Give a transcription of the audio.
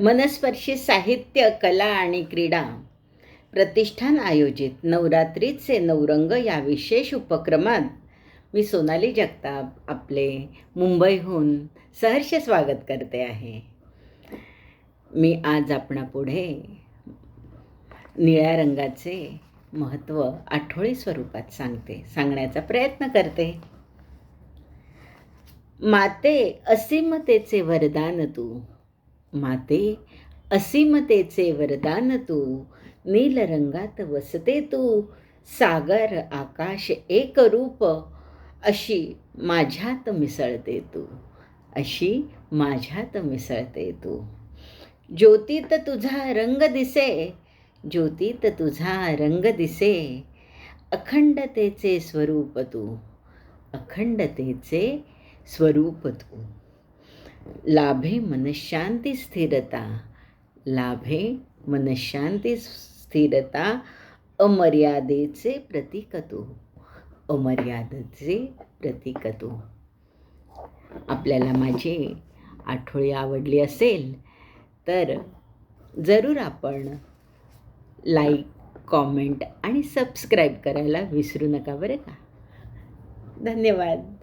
मनस्पर्शी साहित्य कला आणि क्रीडा प्रतिष्ठान आयोजित नवरात्रीचे नवरंग या विशेष उपक्रमात मी सोनाली जगताप आपले मुंबईहून सहर्ष स्वागत करते आहे. मी आज आपणापुढे निळ्या रंगाचे महत्त्व आठोळी स्वरूपात सांगते सांगण्याचा प्रयत्न करते. माते असीमतेचे वरदान तू. माते असीमतेचे वरदान तू नील रंगात वसते तू सागर आकाश एक रूप अशी माझ्यात मिसळते तू अशी माझ्यात मिसळते तू. ज्योतीत तुझा रंग दिसे ज्योतीत तुझा रंग दिसे अखंडतेचे स्वरूप तू अखंडतेचे स्वरूप तू. लाभे मनशांती स्थिरता. लाभे मनशांती स्थिरता अमर्यादेचे प्रतीक अमर्यादेचे प्रतिकतो. आपल्याला माझी आठवडी आवडली असेल तर जरूर आपण लाईक कॉमेंट आणि सबस्क्राईब करायला विसरू नका बरं का? धन्यवाद.